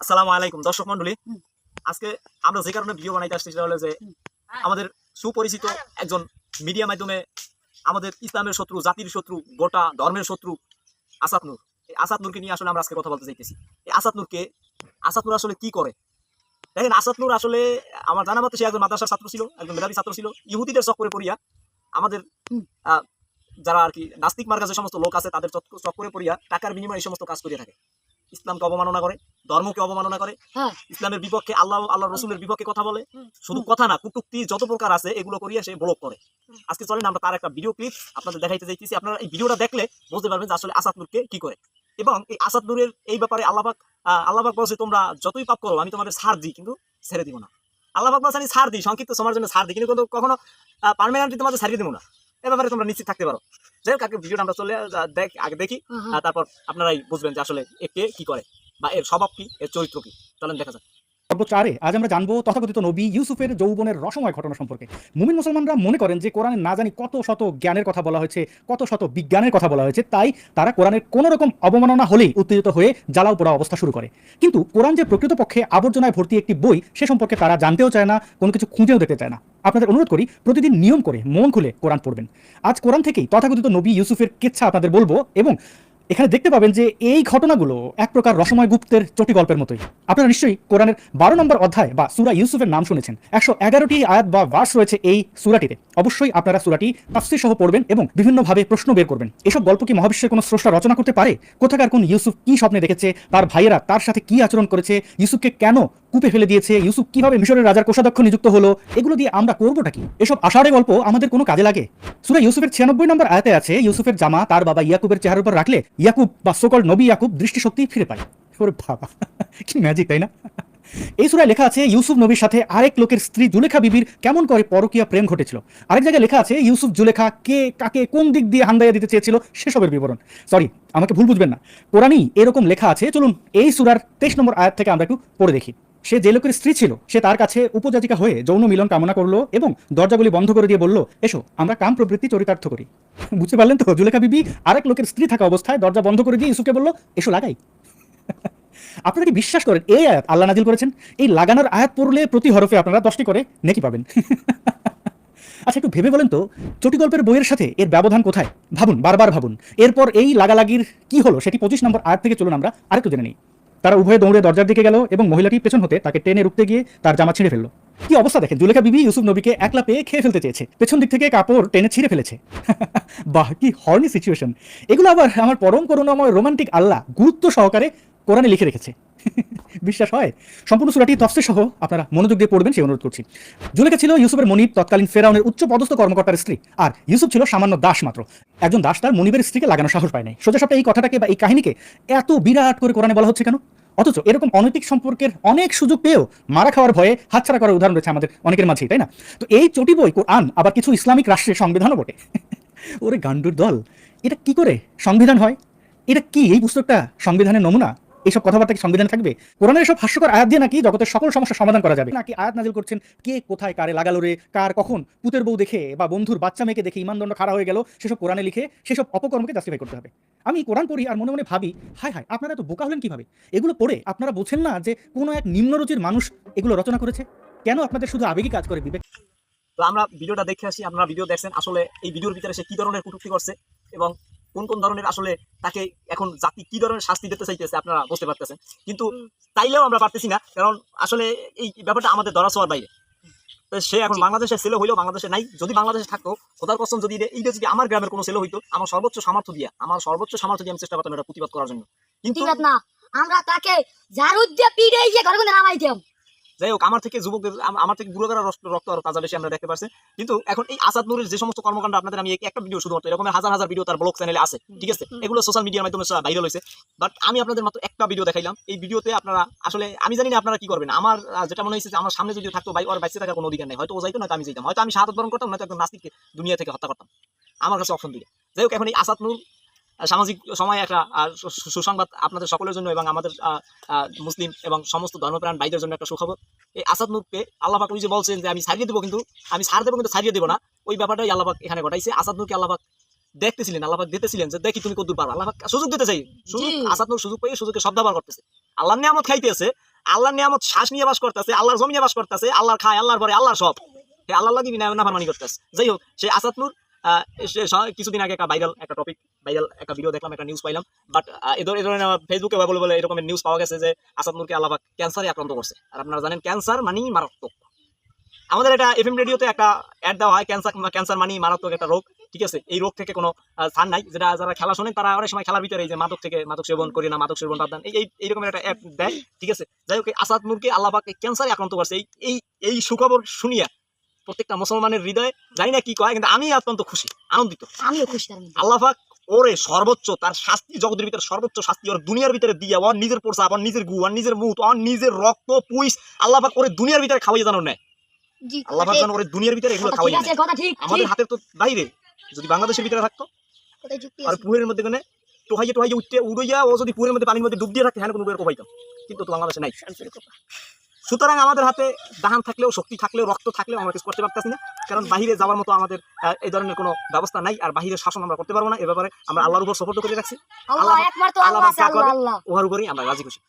আসসালামু আলাইকুম দর্শক মন্ডলী। আজকে আমরা যে কারণে ভিডিও বানাইতে আসছি সেটা হলো যে আমাদের সুপরিচিত একজন মিডিয়া মাধ্যমে আমাদের ইসলামের শত্রু জাতির শত্রু গোটা ধর্মের শত্রু আসাদ নূর। এই আসাদ নূরকে নিয়ে আসলে আমরা আজকে কথা বলতে চাইতেছি। এই আসাদ নূরকে আসাদ নূর আসলে কি করে? দেখেন আসাদ নূর আসলে আমার জানা মতো সে একজন মাদ্রাসার ছাত্র ছিল একজন মেধাবী ছাত্র ছিল ইহুদিদের চক্করে পড়িয়া আমাদের আহ, যারা আর কি নাস্তিক যে সমস্ত লোক আছে তাদের চক্ক- চক্করে পড়িয়া টাকার বিনিময়ে এই সমস্ত কাজ করিয়া থাকে। ইসলামকে অবমাননা করে ধর্মকে অবমাননা করে হ্যাঁ। ইসলামের বিপক্ষে আল্লাহ আল্লাহ রসুলের বিপক্ষে কথা বলে। শুধু কথা না কুটুক্তি যত প্রকার আছে এগুলো করিয়া সে ব্লক করে। আজকে চলেন আমরা তার একটা ভিডিও ক্লিপ আপনাদের দেখাইতে চাইতেছি আপনারা এই ভিডিওটা দেখলে বুঝতে পারবেন যে আসলে আসাদ নূরকে কি করে। এবং এই আসাদ নূরের এই ব্যাপারে আল্লাহবাক আল্লাহবাক বলছে তোমরা যতই পাপ করো আমি তোমাদের সার দিই কিন্তু ছেড়ে দিব না। আল্লাহবাক বলছে আমি সার দিই সংক্ষিপ্ত সময়ের জন্য ছাড় দিই কিন্তু কখনো পারমানেন্টলি তোমাদের ছাড়িয়ে দেবো না। এ ব্যাপারে তোমরা নিশ্চিত থাকতে পারো। যাই হোক আগে ভিডিওটা আমরা চলে দেখ আগে দেখি আর তারপর আপনারাই বুঝবেন যে আসলে এ কে কি করে বা এর স্বভাব কি এর চরিত্র কি। চলেন দেখা যাক। পর্ব চারে আজ আমরা জানব তথাকথিত নবী ইউসুফের যৌবনের রসময় ঘটনা সম্পর্কে। মুমিন মুসলমানরা মনে করেন যে কোরআনে না জানি কত শত জ্ঞানের কথা বলা হয়েছে কত শত বিজ্ঞানের কথা বলা হয়েছে তাই তারা কোরআনের কোনো রকম অবমাননা হলেই উত্তেজিত হয়ে জ্বালাও পোড়া অবস্থা শুরু করে। কিন্তু কোরআন যে প্রকৃতপক্ষে আবর্জনায় ভর্তি একটি বই সে সম্পর্কে তারা জানতেও চায় না কোনো কিছু খুঁজেও দেখতে চায় না। আপনাদের অনুরোধ করি, প্রতিদিন নিয়ম করে, মন খুলে কোরআন পড়বেন। আজ কোরআন থেকেই তথাকথিত নবী ইউসুফের কেচ্ছা আপনাদের বলব এবং এখানে দেখতে পাবেন যে এই ঘটনাগুলো এক প্রকার রসময় গুপ্তের চটি গল্পের মতোই। আপনারা নিশ্চয়ই কোরআনের বারো নম্বর অধ্যায় বা সুরা ইউসুফের নাম শুনেছেন। একশো এগারোটি আয়াত বা ভার্স রয়েছে এই সুরাটিতে। অবশ্যই আপনারা সুরাটি তাফসির সহ পড়বেন এবং বিভিন্নভাবে প্রশ্ন বের করবেন। এসব গল্প কি মহাবিশ্বের কোনো স্রষ্টা রচনা করতে পারে? কোথাকার কোন ইউসুফ কি স্বপ্নে দেখেছে? তার ভাইয়েরা তার সাথে কি আচরণ করেছে? ইউসুফকে কেন কূপে ফেলে দিয়েছে, ইউসুফ কীভাবে মিশরের রাজার কোষাধ্যক্ষ নিযুক্ত হলো, এগুলো দিয়ে আমরা করবোটা কি? এসব আষাঢ়ে গল্প আমাদের কোনো কাজে লাগে। সুরা ইউসুফের ছিয়ানব্বই নম্বর আয়াতে আছে, ইউসুফের জামা তার বাবা ইয়াকুবের চেহারার উপর রাখলে ইয়াকুব বা সকল নবী ইয়াকুব দৃষ্টিশক্তি ফিরে পায়। ওরে বাবা, কি ম্যাজিক তাই না? এই সুরায় লেখা আছে, ইউসুফ নবীর সাথে আরেক লোকের স্ত্রী জুলেখা বিবির কেমন করে পরকীয়া প্রেম ঘটেছিল। আরেক জায়গায় লেখা আছে, ইউসুফ জুলেখা কে কাকে কোন দিক দিয়ে হান্দাইয়া দিতে চেয়েছিল সেসবের বিবরণ। সরি আমাকে ভুল বুঝবেন না। কোরআনই এরকম লেখা আছে, চলুন এই সুরার তেইশ নম্বর আয়াত থেকে আমরা একটু পড়ে দেখি। সে যে লোকের স্ত্রী ছিল, সে তার কাছে উপজাতিকা হয়ে যৌন মিলন কামনা করল এবং দরজাগুলি বন্ধ করে দিয়ে বলল, এসো, আমরা কাম প্রবৃত্তি চরিতার্থ করি। বুঝতে পারলেন তো, জুলেখা বিবি আরেক লোকের স্ত্রী থাকা অবস্থায় দরজা বন্ধ করে দিয়ে ইউসুফকে বলল, এসো লাগাই। আপনারা কি বিশ্বাস করেন, এই আয়াত আল্লাহ নাজিল করেছেন? এই লাগানোর আয়াত পড়লে প্রতি হরফে আপনারা দশটি করে নেকি পাবেন। আচ্ছা একটু ভেবে বলেন তো চটি গল্পের বইয়ের সাথে এর ব্যবধান কোথায়? ভাবুন, বারবার ভাবুন। এরপর এই লাগালাগির কি হলো, সেটি পঁচিশ নম্বর আয়াত থেকে চলুন আমরা আরেকটু জেনে নিই। তারা উভয়ে দৌড়ে দরজার দিকে গেল এবং মহিলাটি পেছন হতে তাকে টেনে রুখতে গিয়ে তার জামা ছিঁড়ে ফেলল। কি অবস্থা দেখেন? জুলেখা বিবি ইউসুফ নবীকে একলা পেয়ে খেয়ে ফেলতে চেয়েছে। পেছন দিক থেকে কাপড় টেনে ছিঁড়ে ফেলেছে। বাহ, কি হর্নি সিচুয়েশন এগুলো আবার আমার পরম করুণাময় রোমান্টিক আল্লাহ গুরুত্ব সহকারে কোরআনে লিখে রেখেছে। বিশ্বাস হয়? সম্পূর্ণ সুরাটি তফসির সহ আপনারা মনোযোগ দিয়ে পড়বেন, সেই অনুরোধ করছি। জুলেখা ছিল ইউসুফের মনিব, তৎকালীন ফেরাউনের উচ্চ পদস্থ কর্মকর্তার স্ত্রী। আর ইউসুফ ছিল সামান্য দাস মাত্র। একজন দাস তার মনিবের স্ত্রীকে লাগানো সাহস পায় নাই। সোজা সাপটা এই কথাটাকে বা এই কাহিনীকে এত বিরাট করে কোরআনে বলা হচ্ছে কেন? অথচ এরকম অনৈতিক সম্পর্কের অনেক সুযোগ পেয়েও মারা খাওয়ার ভয়ে হাতছাড়া করার উদাহরণ রয়েছে আমাদের অনেকের মাঝেই, তাই না? তো এই চটি বই, কোরআন, আবার কিছু ইসলামিক রাষ্ট্রের সংবিধানও বটে। ওরে গান্ডুর দল, এটা কি করে সংবিধান হয়? এটা কি এই পুস্তকটা সংবিধানের নমুনা? এইসব কথাবার্তা কি সংবিধানে থাকবে? কোরআনের সব হাস্যকর আয়াত দিয়ে নাকি জগতের সকল সমস্যার সমাধান করা যাবে? নাকি আয়াত নাজিল করছেন, কে কোথায় কারে লাগালো রে, কার কখন? পুতের বউ দেখে বা বন্ধুর বাচ্চা মেয়েকে দেখে ইমানদণ্ড খাড়া হয়ে গেল, সেসব কোরআনে লিখে সেসব অপকর্মকে জাস্টিফাই করতে হবে। আমি কোরআন পড়ি আর মনে মনে ভাবি, হায় হায়, আপনারা তো বোকা হলেন কীভাবে? এগুলো পড়ে আপনারা বোঝেন না যে কোনো এক নিম্নরুচির মানুষ এগুলো রচনা করেছে? কেন আপনাদের শুধু আবেগই কাজ করে বিবেক? তো আমরা ভিডিওটা দেখে আসি, আপনারা ভিডিও দেখছেন, আসলে এই ভিডিওর ভিতরে সে কি ধরনের কটূক্তি করছে এবং কোন কোন ধরনের আসলে তাকে এখন জাতি কি ধরনের শাস্তি দিতে চাইতেছে আপনারা বুঝতে পারতেছেন। কিন্তু চাইলেও আমরা পারতেছি না কারণ আসলে এই ব্যাপারটা আমাদের ধরা ছোঁয়ার বাইরে। সে এখন বাংলাদেশের ছেলে হইলেও বাংলাদেশে নাই যদি বাংলাদেশে থাকতো খোদার কসম যদি এইটা যদি আমার গ্রামের কোনো ছেলে হইতো আমার সর্বোচ্চ সামর্থ্য দিয়ে আমার সর্বোচ্চ সামর্থ্য দিয়ে আমি চেষ্টা করতাম এটা প্রতিবাদ করার জন্য। কিন্তু না আমরা তাকে ঝাড়ু দিয়ে পিড়ে ঘরে নামাই দিলাম যাই হোক আমার থেকে যুবকদের আমার থেকে বুড়োরা রক্ত রক্ত আরও তাজা বেশি আমরা দেখতে পাচ্ছি কিন্তু এখন এই আসাদ নুরের যে সমস্ত কর্মকাণ্ড আপনাদের আমি একটা ভিডিও শুধুমাত্র এরকম হাজার হাজার ভিডিও তার ব্লগ চ্যানেলে আছে ঠিক আছে? এগুলো সোশ্যাল মিডিয়ার মাধ্যমে ভাইরাল হয়েছে। বাট আমি আপনাদের মাত্র একটা ভিডিও দেখাইলাম। এই ভিডিওতে আপনারা আসলে আমি জানি না আপনারা কি করবেন। আমার যেটা মনে হয়েছে যে আমার সামনে যদি থাকতো ভাই ওর বাইসে থাকার কোনো অধিকার নেই। হয়তো ও যাইতো না আমি যাইতাম। হয়তো আমি শাহাদত বরণ করতাম নয়তো একদম নাস্তিককে দুনিয়া থেকে হত্যা করতাম। আমার কাছে অপশন দুইটা। যাই হোক এখন এই আসাদ নূর সামাজিক সময় একটা সুসংবাদ আপনাদের সকলের জন্য এবং আমাদের মুসলিম এবং সমস্ত ধর্মপ্রাণ ভাইদের জন্য একটা সুখবর। এই আসাদ নূরকে আল্লাহ পাক ওই যে বলছেন যে আমি ছাড়িয়ে দেবো কিন্তু আমি ছাড় দেবো কিন্তু ছাড়িয়ে দেবো না। ওই ব্যাপারটাই আল্লাহ পাক এখানে ঘটাইছে। আসাদ নূরকে আল্লাহ পাক দেখতেছিলেন আল্লাহ পাক দিতেছিলেন যে দেখি তুমি কতদূর পারো আল্লাহ পাক সুযোগ দিতে চাই। সুযোগ আসাদ নূর সুযোগ পেয়ে সুযোগকে শব্দ ব্যবহার করতেছে। আল্লাহ নিয়ামত খাইতেছে আল্লাহর নিয়ামত শ্বাস নিয়ে বাস করতেছে আল্লাহর জমিনে বাস করতেছে আল্লাহর খায় আল্লাহর পরে আল্লাহর সব। আল্লাহ লাগি নাফারমানি করতেছে। যাই হোক সেই আসাদ নূর কিছুদিন আগে একটা ভাইরাল একটা টপিক ভাইরাল একটা ভিডিও দেখলাম, একটা নিউজ পাইলাম। বাট এই ধরনের ফেসবুকে বলে বলে এরকমের নিউজ পাওয়া গেছে যে আসাদ নূরকে আল্লাহ ক্যান্সারে আক্রান্ত করছে। আর আপনারা জানেন ক্যান্সার মানেই মারাত্মক। আমাদের এটা এফএম রেডিওতে একটা অ্যাড দেওয়া হয় ক্যান্সার ক্যান্সার মানেই মারাত্মক একটা রোগ, ঠিক আছে? এই রোগ থেকে কোনো স্থান নাই। যেটা, যারা খেলা শোনেন, তারা অনেক সময় খেলার ভিতরে এই যে মাদক থেকে, মাদক সেবন করি না, মাদক সেবন বাদ এই এই, এইরকম একটা অ্যাড দেয়, ঠিক আছে? যাই হোক আসাদ নূরকে আল্লাহ পাক ক্যান্সারে আক্রান্ত করছে। এই এই সুখবর শুনিয়া প্রত্যেকটা মুসলমানের হৃদয়ে জানি না কি কয় কিন্তু আমি অত্যন্ত খুশি আনন্দিত। আমিও খুশি আল্লাহ পাক ওরে সর্বোচ্চ তার শাস্তি জগতের ভিতরে সর্বোচ্চ শাস্তি ওর দুনিয়ার ভিতরে দিয়ে ওর নিজের প্রসাব ওর নিজের গু ওর নিজের মুখ ওর নিজের রক্ত পুইস আল্লাহ পাক ওরে দুনিয়ার ভিতরে খাওয়াই জানো না জি আল্লাহ পাক ওরে দুনিয়ার ভিতরে এগুলো খাওয়াই আমাদের হাতের তো বাইরে যদি বাংলাদেশের ভিতরে থাকতো। আর মধ্যে কোনে টোহাইয়ে টোহাইয়ে উঠতে উড়াইয়া ও যদি পুহের মধ্যে পানির মধ্যে ডুব দিয়ে রাখতে হ্যাঁ কোনো উড়ে কোপাইতাম কিন্তু তো বাংলাদেশে নাই। সুতরাং আমাদের হাতে দাহান থাকলেও শক্তি থাকলেও রক্ত থাকলেও আমরা কিছু করতে পারতেছি না। কারণ বাহিরে যাওয়ার মতো আমাদের এই ধরনের কোনো ব্যবস্থা নাই আর বাহিরে শাসন আমরা করতে পারব না। এ ব্যাপারে আমরা আল্লাহর উপর সফর করে রাখছি। আল্লাহ ওহার উপরেই আমরা রাজি খুশি।